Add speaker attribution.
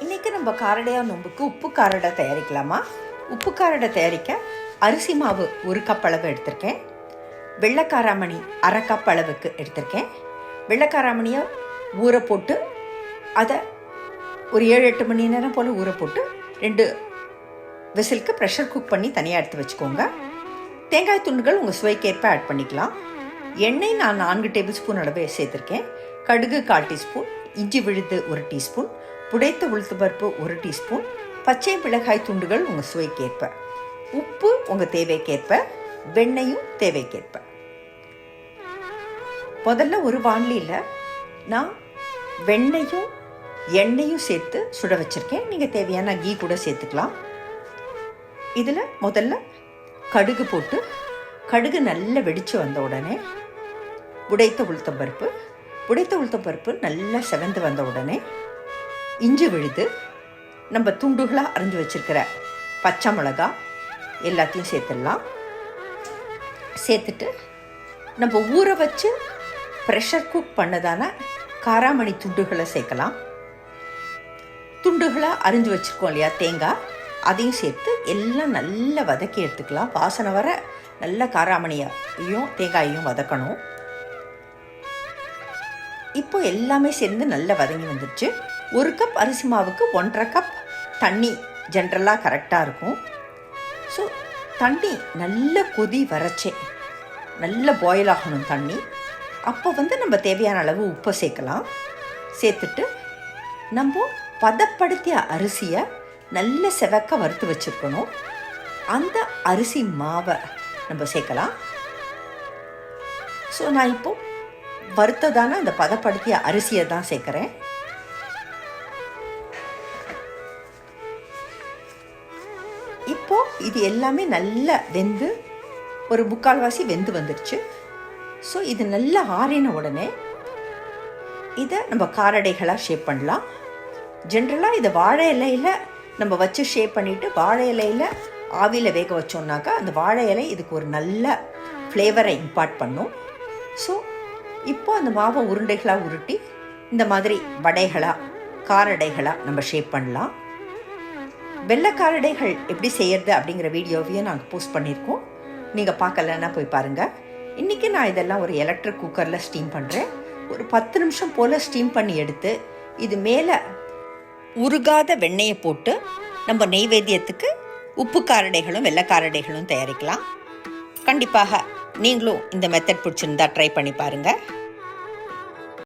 Speaker 1: இன்றைக்கி நம்ம காரடையா நோம்புக்கு உப்பு காரடை தயாரிக்கலாமா? உப்பு காரடை தயாரிக்க அரிசி மாவு ஒரு கப் அளவு எடுத்திருக்கேன். வெள்ளைக்காராமணி அரை கப் அளவுக்கு எடுத்திருக்கேன். வெள்ளைக்காராமணியை ஊற போட்டு அதை ஒரு ஏழு எட்டு மணி நேரம் போல் ஊற போட்டு ரெண்டு விசிலுக்கு ப்ரெஷர் குக் பண்ணி தனியாக எடுத்து வச்சுக்கோங்க. தேங்காய் துண்டுகள் உங்கள் சுவைக்கேற்ப ஆட் பண்ணிக்கலாம். எண்ணெய் நான் நான்கு டேபிள் ஸ்பூன் அளவு சேர்த்துருக்கேன். கடுகு கால் டீஸ்பூன் இஞ்சி விழுது ஒரு டீஸ்பூன் புடைத்த உளுத்து பருப்பு ஒரு டீஸ்பூன் பச்சை மிளகாய் துண்டுகள் உங்கள் சுவைக்கேற்ப. உப்பு உங்கள் தேவைக்கேற்ப வெண்ணையும் தேவைக்கேற்ப. முதல்ல ஒரு வாண்லியில் நான் வெண்ணையும் எண்ணெயும் சேர்த்து சுட வச்சுருக்கேன். நீங்கள் தேவையான கீ கூட சேர்த்துக்கலாம். இதில் முதல்ல கடுகு போட்டு கடுகு நல்லா வெடித்து வந்த உடனே உடைத்த உளுத்தம் பருப்பு உடைத்த உளுத்தம் பருப்பு நல்லா செவந்து வந்த உடனே இஞ்சி விழுது நம்ம துண்டுகளாக அரைஞ்சி வச்சுருக்கிற பச்சை மிளகா எல்லாத்தையும் சேர்த்துடலாம். சேர்த்துட்டு நம்ம ஊற வச்சு ப்ரெஷர் குக் பண்ணதான காராமணி துண்டுகளை சேர்க்கலாம். துண்டுகளாக அரிஞ்சு வச்சுருக்கோம் இல்லையா தேங்காய். அதையும் சேர்த்து எல்லாம் நல்லா வதக்கி எடுத்துக்கலாம். வாசனை வர நல்ல காராமணியையும் தேங்காயையும் வதக்கணும். இப்போ எல்லாமே சேர்ந்து நல்லா வதங்கி வந்துடுச்சு ஒரு கப் அரிசி மாவுக்கு ஒன்றரை கப் தண்ணி ஜென்ரலாக கரெக்டாக இருக்கும். ஸோ தண்ணி நல்ல கொதி வரச்சே. நல்ல பாயில் ஆகணும் தண்ணி. அப்போ வந்து நம்ம தேவையான அளவு உப்பை சேர்க்கலாம். சேர்த்துட்டு நம்ம பதப்படுத்திய அரிசியை நல்ல செவக்க வறுத்து வச்சுருக்கணும். அந்த அரிசி மாவை நம்ம சேர்க்கலாம். ஸோ நான் இப்போது வறுத்ததான அந்த பதப்படுத்திய அரிசியை தான் சேர்க்குறேன். இப்போ இது எல்லாமே நல்லா வெந்து ஒரு முக்கால்வாசி வெந்து வந்துடுச்சு ஸோ இது நல்லா ஆறின உடனே இதை நம்ம காரடைகளாக ஷேப் பண்ணலாம். ஜென்ரலாக இதை வாழை இலையில் நம்ம வச்சு ஷேப் பண்ணிவிட்டு வாழை இலையில் ஆவியில் வேக வச்சோம்னாக்கா அந்த வாழை இலை இதுக்கு ஒரு நல்ல ஃப்ளேவரை இம்பார்ட் பண்ணும். ஸோ இப்போ அந்த மாவை உருண்டைகளாக உருட்டி இந்த மாதிரி வடைகளாக காரடைகளாக நம்ம ஷேப் பண்ணலாம். வெள்ளைக்காரடைகள் எப்படி செய்யறது அப்படிங்கிற வீடியோவையும் நாங்கள் போஸ்ட் பண்ணியிருக்கோம். நீங்கள் பார்க்கலன்னா போய் பாருங்கள் இன்றைக்கி நான் இதெல்லாம் ஒரு எலக்ட்ரிக் குக்கரில் ஸ்டீம் பண்ணுறேன் ஒரு பத்து நிமிஷம் போல் ஸ்டீம் பண்ணி எடுத்து இது மேலே உருகாத வெண்ணெயை போட்டு நம்ம நெய்வேத்தியத்துக்கு உப்பு காரடைகளும் வெள்ளைக்காரடைகளும் தயாரிக்கலாம். கண்டிப்பாக நீங்களும் இந்த மெத்தட் பிடிச்சிருந்தா ட்ரை பண்ணி பாருங்கள்